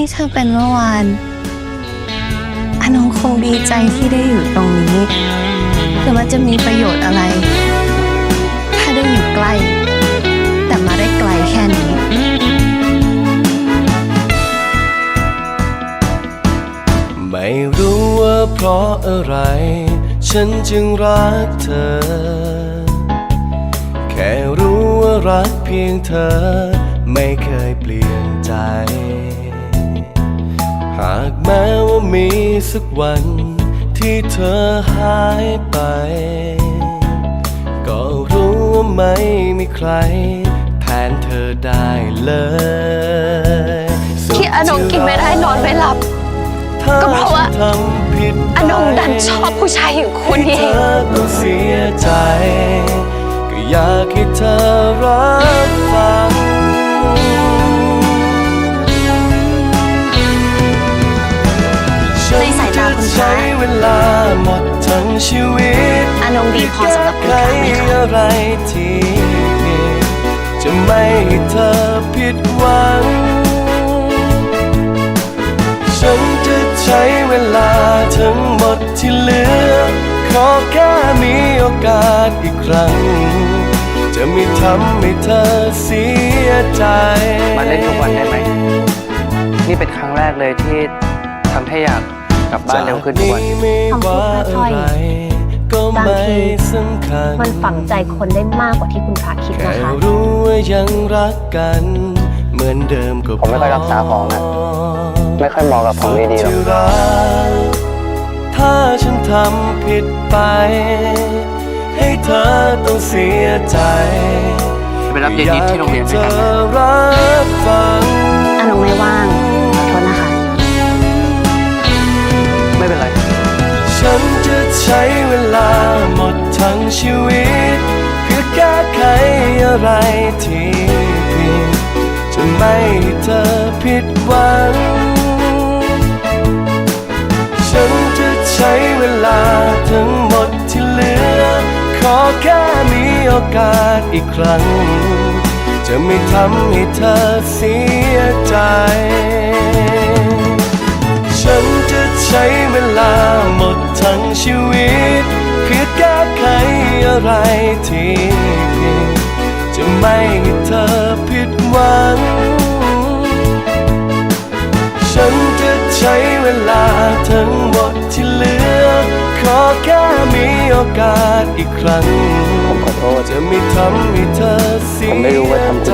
นี่เธอเป็นเมื่อวานอนงคงดีใจที่ได้อยู่ตรงนี้หรือมันจะมีประโยชน์อะไร ถ้าได้อยู่ใกล้ แต่มาได้ไกลแค่นี้ไม่รู้ว่าเพราะอะไร ฉันจึงรักเธอ แค่รู้ว่ารักเพียงเธอ ไม่เคยเปลี่ยนใจ สักวันที่เธอหายไป ก็รู้ว่าไม่มีใครแทนเธอได้เลยที่อนงกินไม่ได้นอนไม่หลับ ก็เพราะว่าถ้ฉันทำผิดไปอนงดันชอบผู้ชายอย่างคุณเอให้งเธอต้องเสียใจ ก็อยากให้เธอรับ ชีวิตอนงดีพอสำหรับคุณค่ะไหมคะอะไรที่ผิดจะไม่ให้เธอผิดหวัง ฉันจะใช้เวลาทั้งหมดที่เหลือ ขอแค่มีโอกาสอีกครั้ง จะไม่ทำให้เธอเสียใจ มาเล่นทุกวันได้ไหม นี่เป็นครั้งแรกเลยที่ทำให้อยาก กลับบ้านเร็วขึ้นทุกวันไม่ว่าอะไรก็ไม่สำคัญมันฝังใจคนได้มากกว่าที่คุณพระคิดแค่นะคะรู้ว่ายังรักกัน เหมือนเดิมก็พผมไม่ค่อยรักษาของนะไม่ค่อยเหมาะกับของดีๆหรอกที่รักถ้าฉันทำผิดไป ให้เธอต้องเสียใจไปรับเย็นนิดที่โรงเรียนอด้วยยากกันให้ไหมเธอรับฟังอนงไม่ว่าง ใช้เวลาหมดทั้งชีวิต เพื่อแก้ไขอะไรที่ผิดจะไม่ให้เธอผิดหวัง ฉันจะใช้เวลาทั้งหมดที่เหลือ ขอแค่มีโอกาสอีกครั้ง จะไม่ทำให้เธอเสียใจ ฉันจะใช้เวลาหมดทั้งชีวิต อะไรที่ผิดจะไม่ให้เธอผิดหวัง ฉันจะใช้เวลาทั้งหมดที่เหลือ ขอแค่มีโอกาสอีกครั้งผมขอโทษจะไม่ทำให้เธอเสียผมไม่รู้ว่าทำคุณเสียใจ